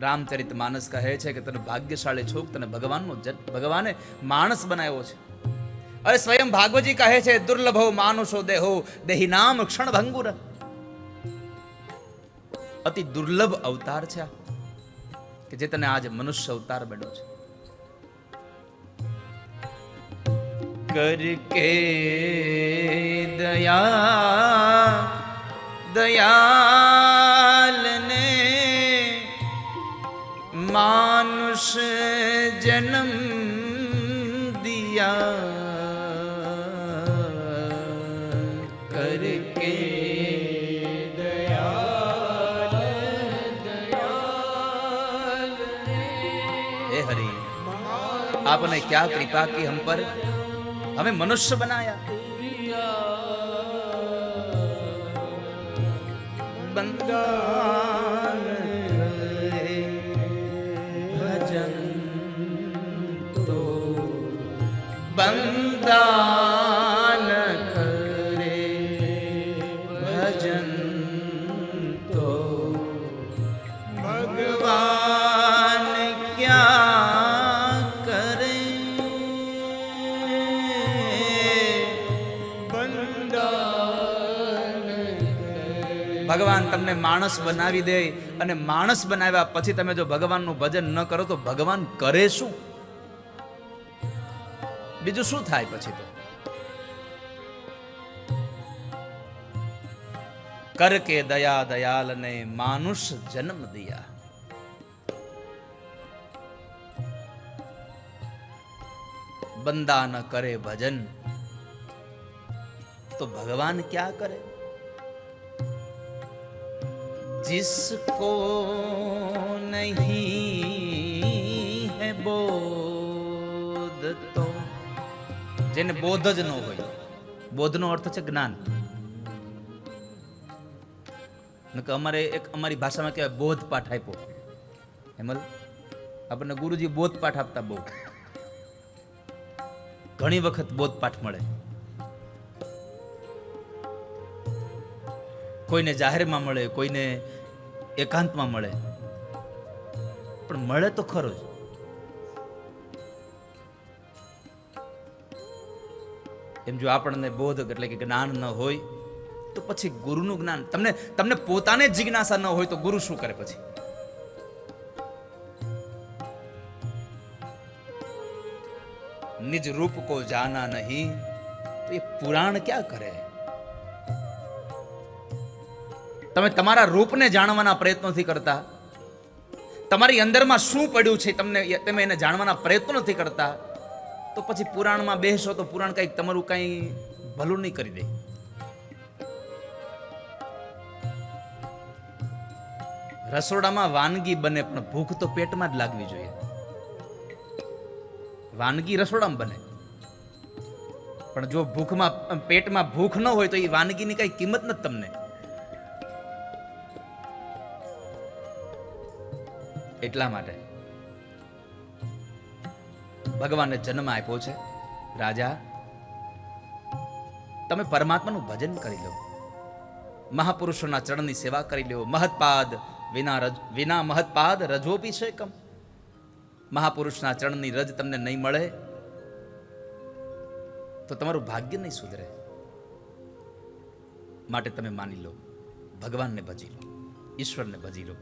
રામચરિત માનસ કહે છે કે તને ભાગ્યશાળી છોક, તને ભગવાનનો ભગવાને માણસ બનાવ્યો છે. અરે સ્વયં ભાગવતજી કહે છે, દુર્લભો માનુષો દેહો, દેહી નામ ક્ષણ ભંગુર અતિ દુર્લભ અવતાર છે કે જે તને આજે મનુષ્ય અવતાર બન્યો છે. કર કે દયા मानुष जन्म दिया करके दयाल दयाल हे हरि आपने क्या कृपा की हम पर हमें मनुष्य बनाया बंदा સંતાન કરે. ભજન તો ભગવાન ક્યાં કરે. ભગવાન તમને માણસ બનાવી દે અને માણસ બનાવ્યા પછી તમે જો ભગવાનનું ભજન ન કરો તો ભગવાન કરે શું? બીજું શું થાય પછી તો કર કે દયા દયાલ ને માનુષ જન્મ દિયા બંદા ન કરે ભજન તો ભગવાન ક્યાં કરે जिसको नहीं है બોધ તો જેને બોધ જ ન હોય. બોધનો અર્થ છે જ્ઞાન. અમારે એક અમારી ભાષામાં કહેવાય બોધ પાઠ આપ્યો. હેમલ, આપણને ગુરુજી બોધ પાઠ આપતા બહુ. ઘણી વખત બોધ પાઠ મળે. કોઈને જાહેરમાં મળે, કોઈને એકાંતમાં મળે. પણ મળે તો ખરો જ. એમ જો આપણને બોધ એટલે કે જ્ઞાન ન હોય, તો પછી ગુરુનું જ્ઞાન. તમને તમને પોતાને જિજ્ઞાસા ન હોય તો ગુરુ શું કરે પછી? નિજ રૂપ કો જાના નહીં, તો એ પુરાણ ક્યાં કરે? તમે તમારા રૂપને જાણવાના પ્રયત્નો નથી કરતા, તમારી અંદરમાં શું પડ્યું છે, તમને તમે એને જાણવાના પ્રયત્નો નથી કરતા તો પછી પુરાણમાં બેસો તો પુરાણ કંઈક તમારું કંઈ ભલું નહીં કરી દે. રસોડામાં વાનગી બને, પણ ભૂખ તો પેટમાં જ લાગવી જોઈએ. વાનગી રસોડામાં બને. પણ જો ભૂખમાં પેટમાં ભૂખ ન હોય તો એ વાનગીની કઈ કિંમત નથી તમને. એટલા માટે. ભગવાને જન્મ આપ્યો છે. રાજા, તમે પરમાત્માનું ભજન કરી લો. મહાપુરુષોના ચરણની સેવા કરી લો. મહત્પાદ વિના રજ, વિના મહત્પાદ રજોપી છે કમ. મહાપુરુષના ચરણની રજ તમને નહીં મળે તો તમારું ભાગ્ય નહીં સુધરે. માટે તમે માની લો, ભગવાનને ભજી લો, ઈશ્વરને ભજી લો.